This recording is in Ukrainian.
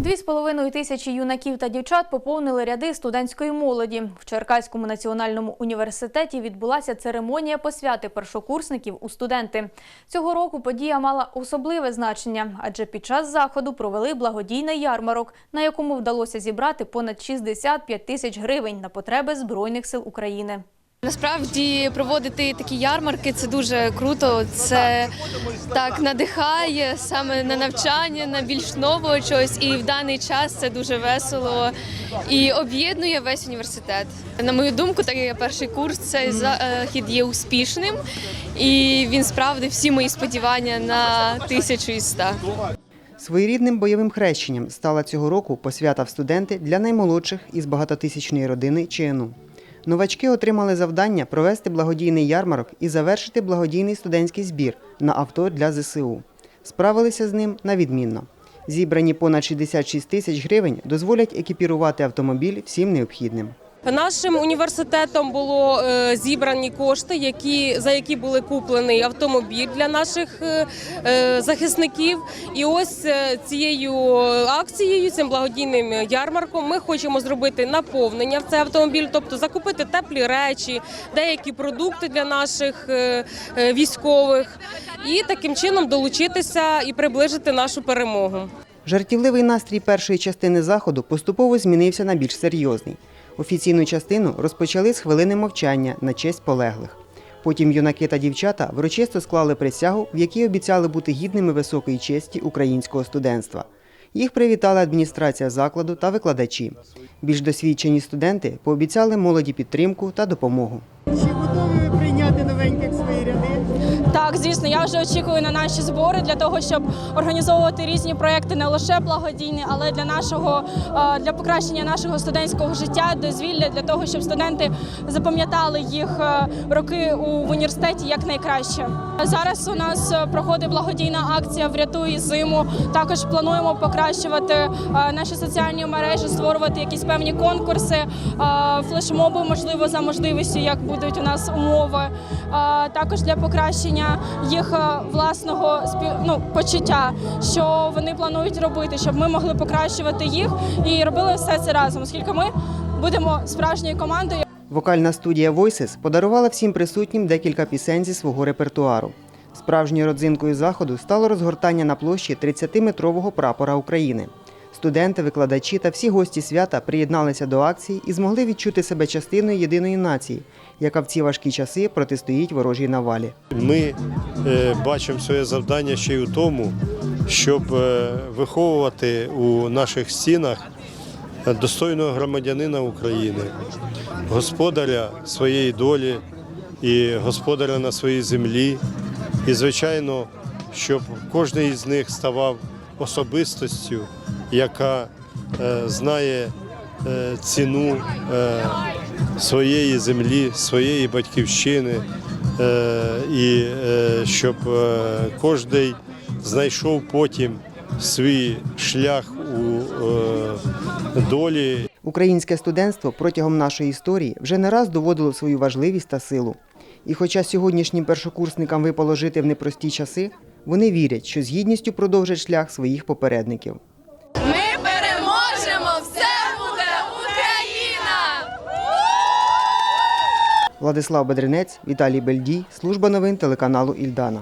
Дві з половиною тисячі юнаків та дівчат поповнили ряди студентської молоді. В Черкаському національному університеті відбулася церемонія посвяти першокурсників у студенти. Цього року подія мала особливе значення, адже під час заходу провели благодійний ярмарок, на якому вдалося зібрати понад 65 тисяч гривень на потреби Збройних сил України. Насправді проводити такі ярмарки це дуже круто. Це так надихає саме на навчання, на більш нового чогось. І в даний час це дуже весело і об'єднує весь університет. На мою думку, так я перший курс, цей захід є успішним, і він справдив всі мої сподівання на тисячу і ста. Своєрідним бойовим хрещенням стала цього року посвята в студенти для наймолодших із багатотисячної родини ЧНУ. Новачки отримали завдання провести благодійний ярмарок і завершити благодійний студентський збір на авто для ЗСУ. Справилися з ним на відмінно. Зібрані понад 66 тисяч гривень дозволять екіпірувати автомобіль всім необхідним. Нашим університетом було е, зібрані кошти, які за які були куплений автомобіль для наших е, е, захисників. І ось цією акцією, цим благодійним ярмарком, ми хочемо зробити наповнення в цей автомобіль, тобто закупити теплі речі, деякі продукти для наших військових, і таким чином долучитися і приближити нашу перемогу. Жартівливий настрій першої частини заходу поступово змінився на більш серйозний. Офіційну частину розпочали з хвилини мовчання на честь полеглих. Потім юнаки та дівчата врочисто склали присягу, в якій обіцяли бути гідними високої честі українського студентства. Їх привітала адміністрація закладу та викладачі. Більш досвідчені студенти пообіцяли молоді підтримку та допомогу. Так, звісно, я вже очікую на наші збори для того, щоб організовувати різні проекти не лише благодійні, але для нашого е, для покращення нашого студентського життя, дозвілля, для того, щоб студенти запам'ятали їх е, роки у університеті як найкраще. Зараз у нас е, проходить благодійна акція Врятуй зиму. Також плануємо покращувати наші соціальні мережі, створювати якісь певні конкурси, флешмоби, можливо, за можливістю, як будуть у нас умови. Також для покращення їх е, власного ну, почуття, що вони планують робити, щоб ми могли покращувати їх і робили все це разом, оскільки ми будемо справжньою командою. Вокальна студія Voices подарувала всім присутнім декілька пісень зі свого репертуару. Справжньою родзинкою заходу стало розгортання на площі 30-метрового прапора України. Студенти, викладачі та всі гості свята приєдналися до акції і змогли відчути себе частиною єдиної нації, яка в ці важкі часи протистоїть ворожій навалі. Ми е, бачимо своє завдання ще й у тому, щоб е, виховувати у наших стінах достойного громадянина України, господаря своєї долі і господаря на своїй землі. І, звичайно, щоб кожен із них ставав особистостю, яка е, знає е, ціну е, своєї землі, своєї батьківщини, і щоб кожен знайшов потім свій шлях у долі Українське студентство протягом нашої історії вже не раз доводило свою важливість та силу. І хоча сьогоднішнім першокурсникам випало жити в непрості часи, вони вірять, що з гідністю продовжать шлях своїх попередників. Владислав Бедренець, Віталій Бельдій, служба новин телеканалу Ільдана.